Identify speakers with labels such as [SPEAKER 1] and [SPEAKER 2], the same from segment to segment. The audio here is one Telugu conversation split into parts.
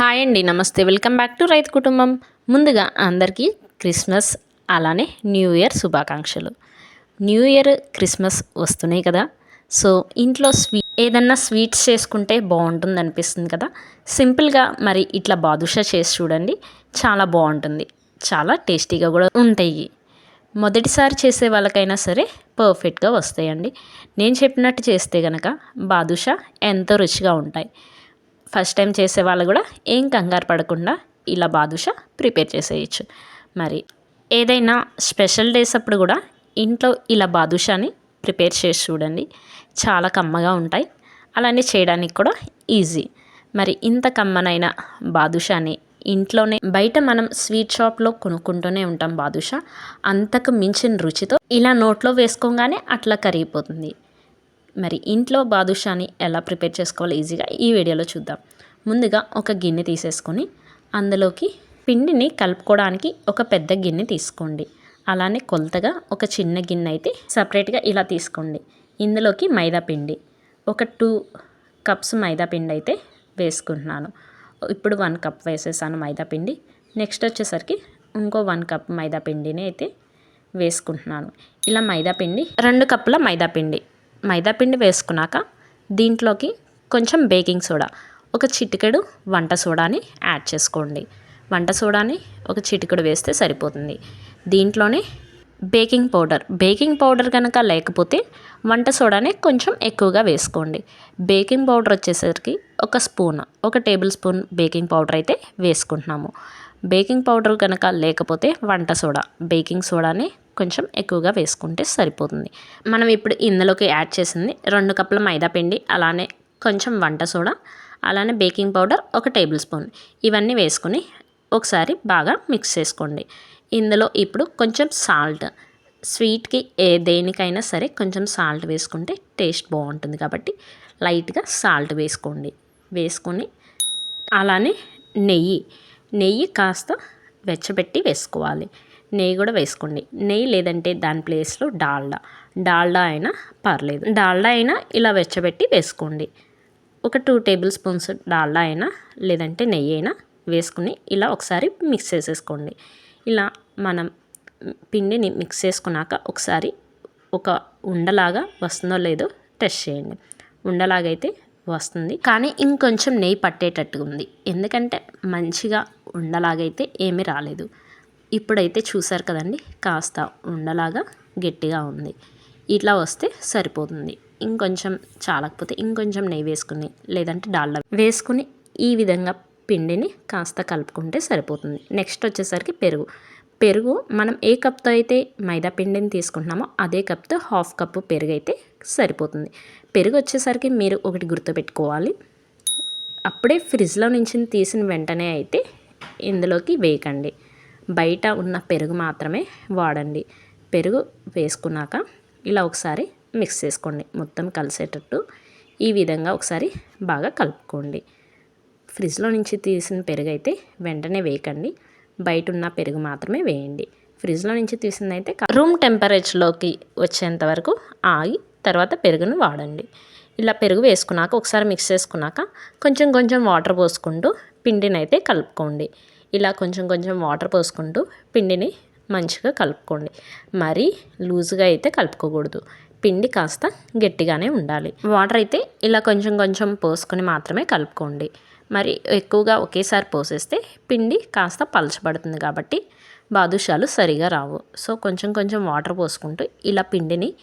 [SPEAKER 1] హాయ్ అండి నమస్తే. వెల్కమ్ బ్యాక్ టు రైతు కుటుంబం. ముందుగా అందరికీ క్రిస్మస్ అలానే న్యూ ఇయర్ శుభాకాంక్షలు. న్యూ ఇయర్ క్రిస్మస్ వస్తున్నాయి కదా. సో ఇంట్లో స్వీ ఏదన్నా స్వీట్స్ చేసుకుంటే బాగుంటుంది అనిపిస్తుంది కదా. సింపుల్గా మరి ఇట్లా బాదుషా చేసి చూడండి. చాలా బాగుంటుంది. చాలా టేస్టీగా కూడా ఉంటాయి. మొదటిసారి చేసే వాళ్ళకైనా సరే పర్ఫెక్ట్గా వస్తాయండి. నేను చెప్పినట్టు చేస్తే కనుక బాదుషా ఎంతో రుచిగా ఉంటాయి. ఫస్ట్ టైం చేసే వాళ్ళు కూడా ఏం కంగారు పడకుండా ఇలా బాదుషా ప్రిపేర్ చేసేయచ్చు. మరి ఏదైనా స్పెషల్ డేస్ అప్పుడు కూడా ఇంట్లో ఇలా బాదుషాని ప్రిపేర్ చేసి చూడండి. చాలా కమ్మగా ఉంటాయి. అలానే చేయడానికి కూడా ఈజీ. మరి ఇంత కమ్మనైన బాదుషాని ఇంట్లోనే బయట మనం స్వీట్ షాప్లో కొనుక్కుంటూనే ఉంటాం బాదుషా. అంతకు మించిన రుచితో ఇలా నోట్లో వేసుకోగానే అట్లా కరిగిపోతుంది. మరి ఇంట్లో బాదుషాని ఎలా ప్రిపేర్ చేసుకోవాలో ఈజీగా ఈ వీడియోలో చూద్దాం. ముందుగా ఒక గిన్నె తీసేసుకొని అందులోకి పిండిని కలుపుకోవడానికి ఒక పెద్ద గిన్నె తీసుకోండి. అలానే కొలతగా ఒక చిన్న గిన్నె అయితే సపరేట్గా ఇలా తీసుకోండి. ఇందులోకి మైదా పిండి. ఒక టూ కప్స్ మైదా పిండి అయితే వేసుకుంటున్నాను. ఇప్పుడు వన్ కప్ వేసేసాను మైదా పిండి. నెక్స్ట్ వచ్చేసరికి ఇంకో వన్ కప్ మైదా పిండిని అయితే వేసుకుంటున్నాను. ఇలా మైదా పిండి రెండు కప్పుల మైదా పిండి. మైదాపిండి వేసుకున్నాక దీంట్లోకి కొంచెం బేకింగ్ సోడా ఒక చిటికెడు వంట సోడాని యాడ్ చేసుకోండి. వంట సోడాని ఒక చిటికెడు వేస్తే సరిపోతుంది. దీంట్లోనే బేకింగ్ పౌడర్. బేకింగ్ పౌడర్ కనుక లేకపోతే వంట సోడాని కొంచెం ఎక్కువగా వేసుకోండి. బేకింగ్ పౌడర్ వచ్చేసరికి ఒక స్పూన్ ఒక టేబుల్ స్పూన్ బేకింగ్ పౌడర్ అయితే వేసుకుంటున్నాము. బేకింగ్ పౌడర్ కనుక లేకపోతే వంట సోడా బేకింగ్ సోడాని కొంచెం ఎక్కువగా వేసుకుంటే సరిపోతుంది. మనం ఇప్పుడు ఇందులోకి యాడ్ చేసింది రెండు కప్పుల మైదా పిండి అలానే కొంచెం వంట సోడా అలానే బేకింగ్ పౌడర్ ఒక టేబుల్ స్పూన్ ఇవన్నీ వేసుకొని ఒకసారి బాగా మిక్స్ చేసుకోండి. ఇందులో ఇప్పుడు కొంచెం సాల్ట్ స్వీట్కి ఏ దేనికైనా సరే కొంచెం సాల్ట్ వేసుకుంటే టేస్ట్ బాగుంటుంది కాబట్టి లైట్గా సాల్ట్ వేసుకోండి. వేసుకొని అలానే నెయ్యి. నెయ్యి కాస్త వెచ్చబెట్టి వేసుకోవాలి. నెయ్యి కూడా వేసుకోండి. నెయ్యి లేదంటే దాని ప్లేస్లో డాల్డా. డాల్డా అయినా పర్లేదు. డాల్డా అయినా ఇలా వెచ్చబెట్టి వేసుకోండి. ఒక టూ టేబుల్ స్పూన్స్ డాల్డా అయినా లేదంటే నెయ్యి అయినా వేసుకుని ఇలా ఒకసారి మిక్స్ చేసేసుకోండి. ఇలా మనం పిండిని మిక్స్ చేసుకున్నాక ఒకసారి ఒక ఉండలాగా వస్తుందో లేదో టెస్ట్ చేయండి. ఉండలాగైతే వస్తుంది. కానీ ఇంకొంచెం నెయ్యి పట్టేటట్టుగా ఉంది ఎందుకంటే మంచిగా ఉండలాగైతే ఏమీ రాలేదు. ఇప్పుడైతే చూసారు కదండి కాస్త ఉండలాగా గట్టిగా ఉంది. ఇట్లా వస్తే సరిపోతుంది. ఇంకొంచెం చాలకపోతే ఇంకొంచెం నెయ్యి వేసుకుని లేదంటే డాల్డా వేసుకుని ఈ విధంగా పిండిని కాస్త కలుపుకుంటే సరిపోతుంది. నెక్స్ట్ వచ్చేసరికి పెరుగు. పెరుగు మనం ఏ కప్తో అయితే మైదా పిండిని తీసుకుంటున్నామో అదే కప్తో హాఫ్ కప్పు పెరుగు అయితే సరిపోతుంది. పెరుగు వచ్చేసరికి మీరు ఒకటి గుర్తుపెట్టుకోవాలి. అప్పుడే ఫ్రిడ్జ్లో నుంచి తీసిన వెంటనే అయితే ఇందులోకి వేయకండి. బయట ఉన్న పెరుగు మాత్రమే వాడండి. పెరుగు వేసుకున్నాక ఇలా ఒకసారి మిక్స్ చేసుకోండి. మొత్తం కలిసేటట్టు ఈ విధంగా ఒకసారి బాగా కలుపుకోండి. ఫ్రిడ్జ్లో నుంచి తీసిన పెరుగు అయితే వెంటనే వేయకండి. బయట ఉన్న పెరుగు మాత్రమే వేయండి. ఫ్రిడ్జ్లో నుంచి తీసిందైతే రూమ్ టెంపరేచర్లోకి వచ్చేంత వరకు ఆగి తర్వాత పెరుగును వాడండి. ఇలా పెరుగు వేసుకున్నాక ఒకసారి మిక్స్ చేసుకున్నాక కొంచెం కొంచెం వాటర్ పోసుకుంటూ పిండిని అయితే కలుపుకోండి. ఇలా కొంచెం కొంచెం వాటర్ పోసుకుంటూ పిండిని మంచిగా కలుపుకోండి. మరీ లూజ్గా అయితే కలుపుకోకూడదు. పిండి కాస్త గట్టిగానే ఉండాలి. వాటర్ అయితే ఇలా కొంచెం కొంచెం పోసుకొని మాత్రమే కలుపుకోండి. మరి ఎక్కువగా ఒకేసారి పోసేస్తే పిండి కాస్త పలచబడుతుంది కాబట్టి బాదుషాలు సరిగా రావు. సో కొంచెం కొంచెం వాటర్ పోసుకుంటూ ఇలా పిండిని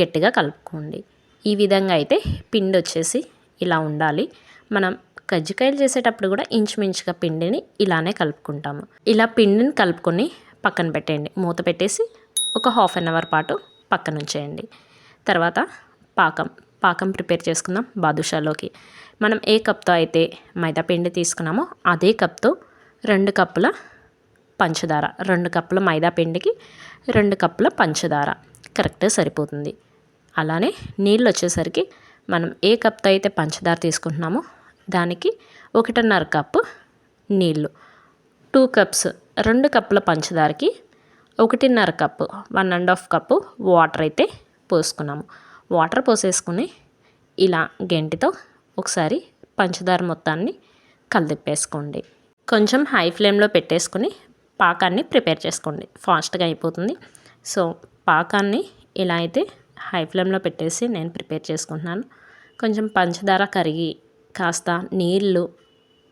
[SPEAKER 1] గట్టిగా కలుపుకోండి. ఈ విధంగా అయితే పిండి వచ్చేసి ఇలా ఉండాలి. మనం కజ్జికాయలు చేసేటప్పుడు కూడా ఇంచుమించుగా పిండిని ఇలానే కలుపుకుంటాము. ఇలా పిండిని కలుపుకొని పక్కన పెట్టేయండి. మూత పెట్టేసి ఒక హాఫ్ అన్ అవర్ పాటు పక్కన ఉంచేయండి. తర్వాత పాకం పాకం ప్రిపేర్ చేసుకుందాం బాదుషాలోకి. మనం ఏ కప్తో అయితే మైదా పిండి తీసుకున్నామో అదే కప్తో రెండు కప్పుల పంచదార రెండు కప్పుల మైదా పిండికి రెండు కప్పుల పంచదార. కరెక్ట్గా సరిపోతుంది. అలానే నీళ్ళు వచ్చేసరికి మనం ఏ కప్తో అయితే పంచదార తీసుకుంటున్నామో దానికి ఒకటిన్నర కప్పు నీళ్ళు టూ కప్స్ రెండు కప్పుల పంచదారకి ఒకటిన్నర cup one and half cup water అయితే పోసుకున్నాము. వాటర్ పోసేసుకుని ఇలా గెంటితో ఒకసారి పంచదార మొత్తాన్ని కలిదిప్పేసుకోండి. కొంచెం హై ఫ్లేమ్లో పెట్టేసుకొని పాకాన్ని ప్రిపేర్ చేసుకోండి. ఫాస్ట్గా అయిపోతుంది. సో పాకాన్ని ఇలా అయితే హై ఫ్లేమ్లో పెట్టేసి నేను ప్రిపేర్ చేసుకుంటున్నాను. కొంచెం పంచదార కరిగి కాస్త నీళ్ళు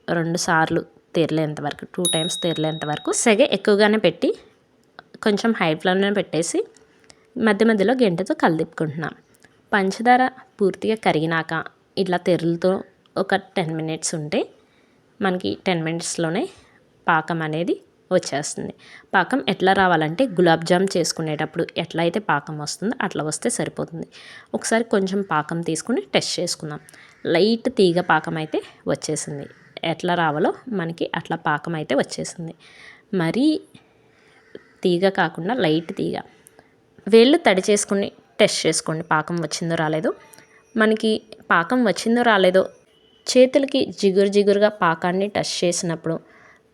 [SPEAKER 1] రెండు సార్లు తెరలేంత వరకు టూ టైమ్స్ తెరలేంత వరకు సెగ ఎక్కువగానే పెట్టి కొంచెం హై ఫ్లేమ్లో పెట్టేసి మధ్య మధ్యలో గెంటతో కలిదిప్పుకుంటున్నాం. పంచదార పూర్తిగా కరిగినాక ఇట్లా తెరలతో ఒక టెన్ మినిట్స్ ఉంటే మనకి టెన్ మినిట్స్లోనే పాకం అనేది వచ్చేస్తుంది. పాకం ఎట్లా రావాలంటే గులాబ్ జామ్ చేసుకునేటప్పుడు ఎట్లా అయితే పాకం వస్తుందో అట్లా వస్తే సరిపోతుంది. ఒకసారి కొంచెం పాకం తీసుకుని టెస్ట్ చేసుకుందాం. లైట్ తీగ పాకం అయితే వచ్చేసింది. ఎట్లా రావాలో మనకి అట్లా పాకం అయితే వచ్చేసింది. మరీ తీగ కాకుండా లైట్ తీగ. వేళ్ళు తడి చేసుకుని టెస్ట్ చేసుకోండి. పాకం వచ్చిందో రాలేదో. మనకి పాకం వచ్చిందో రాలేదో చేతులకి జిగురు జిగురుగా పాకాన్ని టచ్ చేసినప్పుడు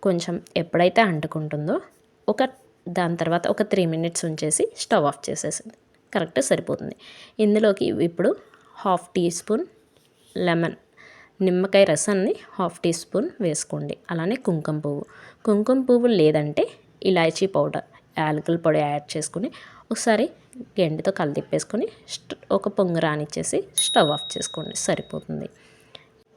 [SPEAKER 1] కొంచెం ఎప్పుడైతే అంటుకుంటుందో ఒక దాని తర్వాత ఒక త్రీ మినిట్స్ ఉంచేసి స్టవ్ ఆఫ్ చేసేసింది. కరెక్ట్ సరిపోతుంది. ఇందులోకి ఇప్పుడు హాఫ్ టీ స్పూన్ లెమన్ నిమ్మకాయ రసాన్ని హాఫ్ టీ స్పూన్ వేసుకోండి. అలానే కుంకుమ పువ్వు. కుంకుమ పువ్వు లేదంటే ఇలాచీ పౌడర్ యాలకుల పొడి యాడ్ చేసుకుని ఒకసారి గెండితో కలిదిప్పేసుకొని ఒక పొంగు రానిచ్చేసి స్టవ్ ఆఫ్ చేసుకోండి. సరిపోతుంది.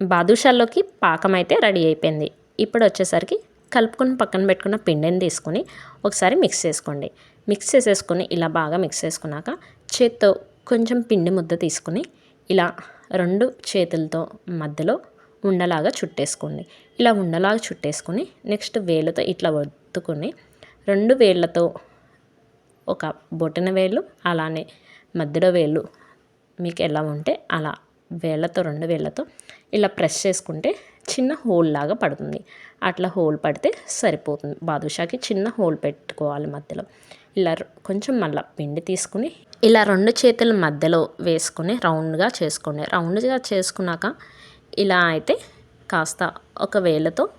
[SPEAKER 1] బాదుషాల్లోకి పాకం అయితే రెడీ అయిపోయింది. ఇప్పుడు వచ్చేసరికి కలుపుకొని పక్కన పెట్టుకున్న పిండిని తీసుకొని ఒకసారి మిక్స్ చేసుకోండి. మిక్స్ చేసేసుకొని ఇలా బాగా మిక్స్ చేసుకున్నాక చేత్తో కొంచెం పిండి ముద్ద తీసుకుని ఇలా రెండు చేతులతో మధ్యలో ఉండలాగా చుట్టేసుకోండి. ఇలా ఉండలాగా చుట్టేసుకొని నెక్స్ట్ వేలుతో ఇట్లా వత్తుకొని రెండు వేళ్ళతో ఒక బొటన వేలు అలానే మధ్యలో వేళ్ళు మీకు ఎలా ఉంటే అలా వేళ్ళతో రెండు వేళ్ళతో ఇలా ప్రెస్ చేసుకుంటే చిన్న హోల్ లాగా పడుతుంది. అట్లా హోల్ పడితే సరిపోతుంది. బాదుషాకి చిన్న హోల్ పెట్టుకోవాలి మధ్యలో. ఇలా కొంచెం మళ్ళీ పిండి తీసుకుని ఇలా రెండు చేతుల మధ్యలో వేసుకొని రౌండ్గా చేసుకోండి. రౌండ్గా చేసుకున్నాక ఇలా అయితే కాస్త ఒక వేలతో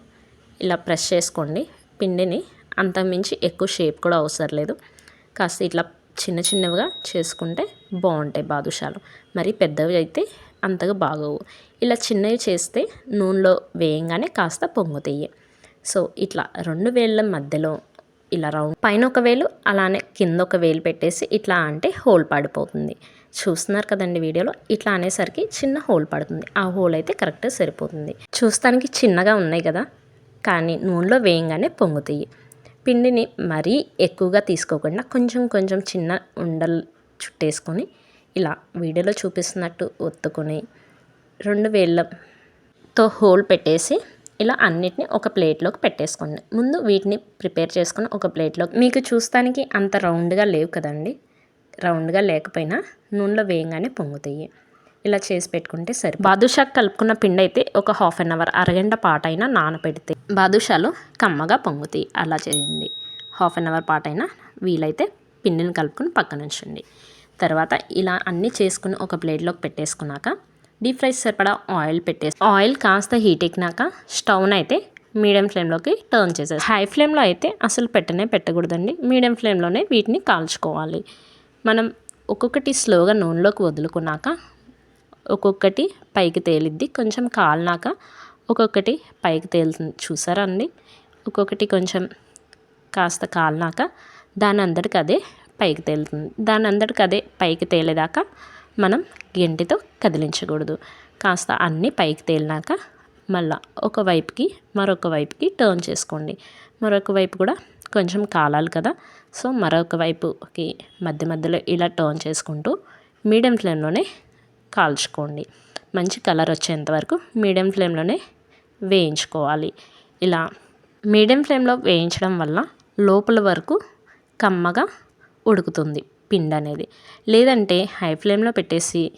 [SPEAKER 1] ఇలా ప్రెస్ చేసుకోండి. పిండిని అంతకుమించి ఎక్కువ షేప్ కూడా అవసరం లేదు. కాస్త ఇట్లా చిన్న చిన్నవిగా చేసుకుంటే బాగుంటాయి బాదుషాలు. మరి పెద్దవి అయితే అంతగా బాగోవు. ఇలా చిన్నవి చేస్తే నూనెలో వేయంగానే కాస్త పొంగుతాయి సో ఇట్లా రెండు వేళ్ళ మధ్యలో ఇలా రౌండ్ పైన ఒక వేలు అలానే కింద ఒక వేలు పెట్టేసి ఇట్లా అంటే హోల్ పడిపోతుంది. చూస్తున్నారు కదండి వీడియోలో? ఇట్లా అనేసరికి చిన్న హోల్ పడుతుంది. ఆ హోల్ అయితే కరెక్ట్గా సరిపోతుంది. చూస్తానికి చిన్నగా ఉన్నాయి కదా కానీ నూనెలో వేయంగానే పొంగుతాయి పిండిని మరీ ఎక్కువగా తీసుకోకుండా కొంచెం కొంచెం చిన్న ఉండలు చుట్టేసుకొని ఇలా వీడియోలో చూపిస్తున్నట్టు ఒత్తుకొని రెండు వేళ్ళతో హోల్ పెట్టేసి ఇలా అన్నిటిని ఒక ప్లేట్లోకి పెట్టేసుకోండి. ముందు వీటిని ప్రిపేర్ చేసుకుని ఒక ప్లేట్లో మీకు చూస్తానికి అంత రౌండ్గా లేవు కదండి. రౌండ్గా లేకపోయినా నూనెలో వేయంగానే పొంగుతాయి. ఇలా చేసి పెట్టుకుంటే సరే బాదుషా కలుపుకున్న పిండి అయితే ఒక హాఫ్ అన్ అవర్ అరగంట పాటైనా నానపెడితే బాదుషాలు కమ్మగా పొంగుతాయి. అలా చేయండి. హాఫ్ అన్ అవర్ పాటైనా వీలైతే పిండిని కలుపుకొని పక్కన ఉంచండి. తర్వాత ఇలా అన్నీ చేసుకుని ఒక ప్లేట్లోకి పెట్టేసుకున్నాక డీప్ ఫ్రై సరిపడా ఆయిల్ పెట్టేసి ఆయిల్ కాస్త హీట్ ఎక్కినాక స్టవ్ని అయితే మీడియం ఫ్లేమ్లోకి టర్న్ చేసేసి. హై ఫ్లేమ్లో అయితే అసలు పెట్టనే పెట్టకూడదండి. మీడియం ఫ్లేమ్లోనే వీటిని కాల్చుకోవాలి. మనం ఒక్కొక్కటి స్లోగా నూనెలోకి వదులుకున్నాక ఒక్కొక్కటి పైకి తేలిద్ది. కొంచెం కాలినాక ఒక్కొక్కటి పైకి తేలుతుంది. చూసారా అండి? ఒక్కొక్కటి కొంచెం కాస్త కాలినాక దాని అందరికి అదే పైకి తేలుతుంది. దాని అందరికి అదే పైకి తేలేదాకా మనం గెంటితో కదిలించకూడదు. కాస్త అన్నీ పైకి తేలినాక మళ్ళా ఒక వైపుకి మరొక వైపుకి టర్న్ చేసుకోండి. మరొక వైపు కూడా కొంచెం కాలాలి కదా. సో మరొక వైపుకి మధ్య మధ్యలో ఇలా టర్న్ చేసుకుంటూ మీడియం ఫ్లేమ్లోనే కాల్చుకోండి. మంచి కలర్ వచ్చేంత వరకు మీడియం ఫ్లేమ్లోనే వేయించుకోవాలి. ఇలా మీడియం ఫ్లేమ్లో వేయించడం వల్ల లోపల వరకు కమ్మగా ఉడుకుతుంది పిండి అనేది. లేదంటే హై ఫ్లేమ్లో పెట్టేసి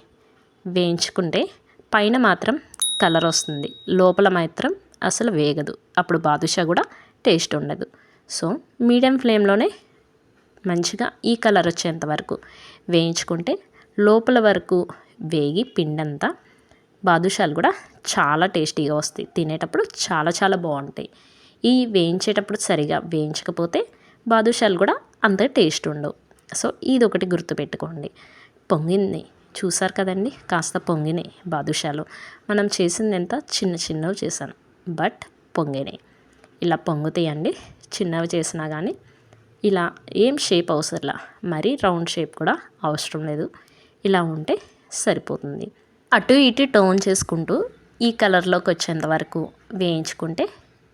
[SPEAKER 1] వేయించుకుంటే పైన మాత్రం కలర్ వస్తుంది. లోపల మాత్రం అసలు వేగదు. అప్పుడు బాదుషా కూడా టేస్ట్ ఉండదు. సో మీడియం ఫ్లేమ్లోనే మంచిగా ఈ కలర్ వచ్చేంత వరకు వేయించుకుంటే లోపల వరకు వేగి పిండంతా బాదుషాలు కూడా చాలా టేస్టీగా వస్తాయి. తినేటప్పుడు చాలా చాలా బాగుంటాయి. ఈ వేయించేటప్పుడు సరిగా వేయించకపోతే బాదుషాలు కూడా అంత టేస్ట్ ఉండవు. సో ఇది ఒకటి గుర్తుపెట్టుకోండి. పొంగింది. చూసారు కదండి? కాస్త పొంగినాయి బాదుషాలు. మనం చేసింది ఎంత చిన్న చిన్నవి చేశాను. బట్ పొంగినాయి ఇలా పొంగుతాయండి చిన్నవి చేసినా కానీ ఇలా ఏం షేప్ అవసరంలా మరీ రౌండ్ షేప్ కూడా అవసరం లేదు. ఇలా ఉంటే సరిపోతుంది. అటు ఇటు టోన్ చేసుకుంటూ ఈ కలర్లోకి వచ్చేంత వరకు వేయించుకుంటే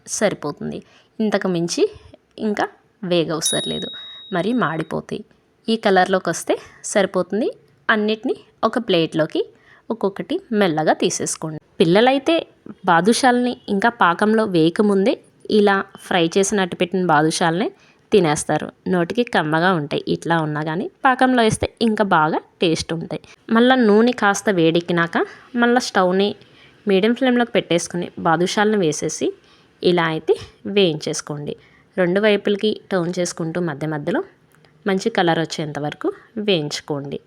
[SPEAKER 1] సరిపోతుంది. ఇంతకు మించి ఇంకా వేగవసరం లేదు. మరి మాడిపోతాయి. ఈ కలర్లోకి వస్తే సరిపోతుంది. అన్నిటినీ ఒక ప్లేట్లోకి ఒక్కొక్కటి మెల్లగా తీసేసుకోండి. పిల్లలైతే బాదుషాలని ఇంకా పాకంలో వేయకముందే ఇలా ఫ్రై చేసినట్టు పెట్టిన బాదుషాలని తినేస్తారు. నోటికి కమ్మగా ఉంటాయి. ఇట్లా ఉన్నా కానీ పాకంలో వేస్తే ఇంకా బాగా టేస్ట్ ఉంటాయి. మళ్ళీ నూనె కాస్త వేడెక్కినాక మళ్ళీ స్టవ్ని మీడియం ఫ్లేమ్లోకి పెట్టేసుకుని బాదుషాలను వేసేసి ఇలా అయితే వేయించేసుకోండి. రెండు వైపులకి టర్న్ చేసుకుంటూ మధ్య మధ్యలో మంచి కలర్ వచ్చేంత వరకు వేయించుకోండి.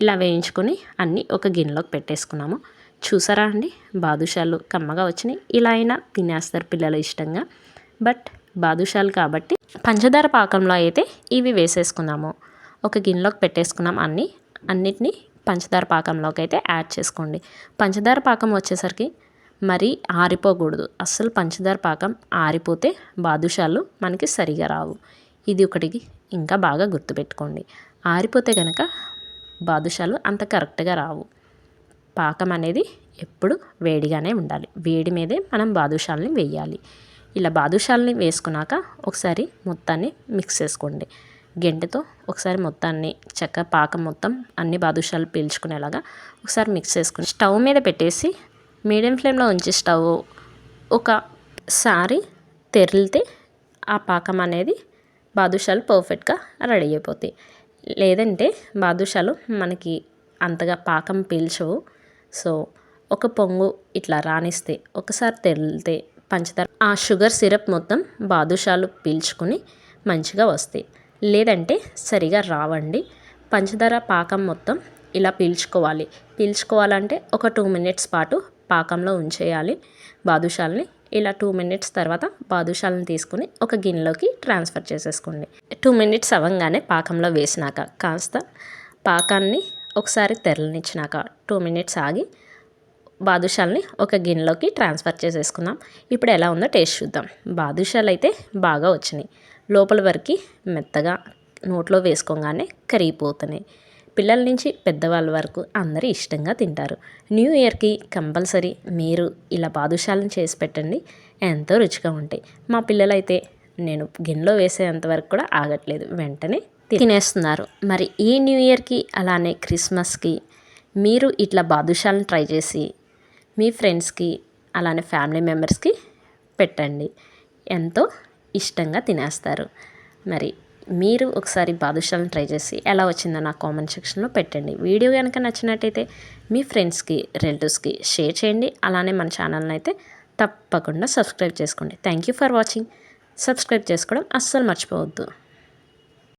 [SPEAKER 1] ఇలా వేయించుకొని అన్నీ ఒక గిన్నెలోకి పెట్టేసుకున్నాము. చూసారా అండి? బాదుషాలు కమ్మగా వచ్చినాయి. ఇలా అయినా తినేస్తారు పిల్లలు ఇష్టంగా. బట్ బాదుషాలు కాబట్టి పంచదార పాకంలో అయితే ఇవి వేసేసుకున్నాము. ఒక గిన్నెలోకి పెట్టేసుకున్నాం అన్నీ. అన్నిటినీ పంచదార పాకంలోకి అయితే యాడ్ చేసుకోండి. పంచదార పాకం వచ్చేసరికి మరి ఆరిపోకూడదు. అస్సలు పంచదార పాకం ఆరిపోతే బాదుషాలు మనకి సరిగా రావు. ఇది ఒకటికి ఇంకా బాగా గుర్తుపెట్టుకోండి. ఆరిపోతే కనుక బాదుషాలు అంత కరెక్ట్గా రావు. పాకం అనేది ఎప్పుడు వేడిగానే ఉండాలి. వేడి మీదే మనం బాదుషాలని వేయాలి. ఇలా బాదుషాలని వేసుకున్నాక ఒకసారి మొత్తాన్ని మిక్స్ చేసుకోండి. గెంటెతో ఒకసారి మొత్తాన్ని చక్క పాకం మొత్తం అన్ని బాదుషాలు పీల్చుకునేలాగా ఒకసారి మిక్స్ చేసుకుని స్టవ్ మీద పెట్టేసి మీడియం ఫ్లేమ్లో ఉంచి స్టవ్ ఒకసారి తెరిలితే ఆ పాకం అనేది బాదుషాలు పర్ఫెక్ట్గా రెడీ అయిపోతాయి. లేదంటే బాదుషాలు మనకి అంతగా పాకం పీల్చవు. సో ఒక పొంగు ఇట్లా రానిస్తే ఒకసారి తెరిలితే పంచదార ఆ షుగర్ సిరప్ మొత్తం బాదుషాలు పీల్చుకుని మంచిగా వస్తాయి. లేదంటే సరిగా రావండి. పంచదార పాకం మొత్తం ఇలా పీల్చుకోవాలి. పీల్చుకోవాలంటే ఒక టూ మినిట్స్ పాటు పాకంలో ఉంచేయాలి. బాదుషాల్ని ఇలా టూ మినిట్స్ తర్వాత బాదుషాలను తీసుకుని ఒక గిన్నెలోకి ట్రాన్స్ఫర్ చేసేసుకోండి. టూ మినిట్స్ అవ్వగానే పాకంలో వేసినాక కాస్త పాకాన్ని ఒకసారి తెరలనిచ్చినాక టూ మినిట్స్ ఆగి బాదుషాల్ని ఒక గిన్నెలోకి ట్రాన్స్ఫర్ చేసేసుకుందాం. ఇప్పుడు ఎలా ఉందో టేస్ట్ చూద్దాం. బాదుషాలు అయితే బాగా వచ్చినాయి. లోపల వరకు మెత్తగా నోట్లో వేసుకోగానే కరిగిపోతున్నాయి. పిల్లల నుంచి పెద్దవాళ్ళ వరకు అందరూ ఇష్టంగా తింటారు. న్యూ ఇయర్కి కంపల్సరీ మీరు ఇలా బాదుషాలను చేసి పెట్టండి. ఎంతో రుచిగా ఉంటాయి. మా పిల్లలైతే నేను గిన్నెలో వేసేంత వరకు కూడా ఆగట్లేదు. వెంటనే తినేస్తున్నారు. మరి ఈ న్యూ ఇయర్కి అలానే క్రిస్మస్కి మీరు ఇట్లా బాదుషాలను ట్రై చేసి మీ ఫ్రెండ్స్కి అలానే ఫ్యామిలీ మెంబర్స్కి పెట్టండి. ఎంతో ఇష్టంగా తినేస్తారు. మరి మీరు ఒకసారి బాదుషాలను ట్రై చేసి ఎలా వచ్చిందో నా కామెంట్ సెక్షన్లో పెట్టండి. వీడియో కనుక నచ్చినట్టయితే మీ ఫ్రెండ్స్కి రిలేటివ్స్కి షేర్ చేయండి. అలానే మన ఛానల్ని అయితే తప్పకుండా సబ్స్క్రైబ్ చేసుకోండి. Thank you for watching. Subscribe చేసుకోవడం అస్సలు మర్చిపోవద్దు.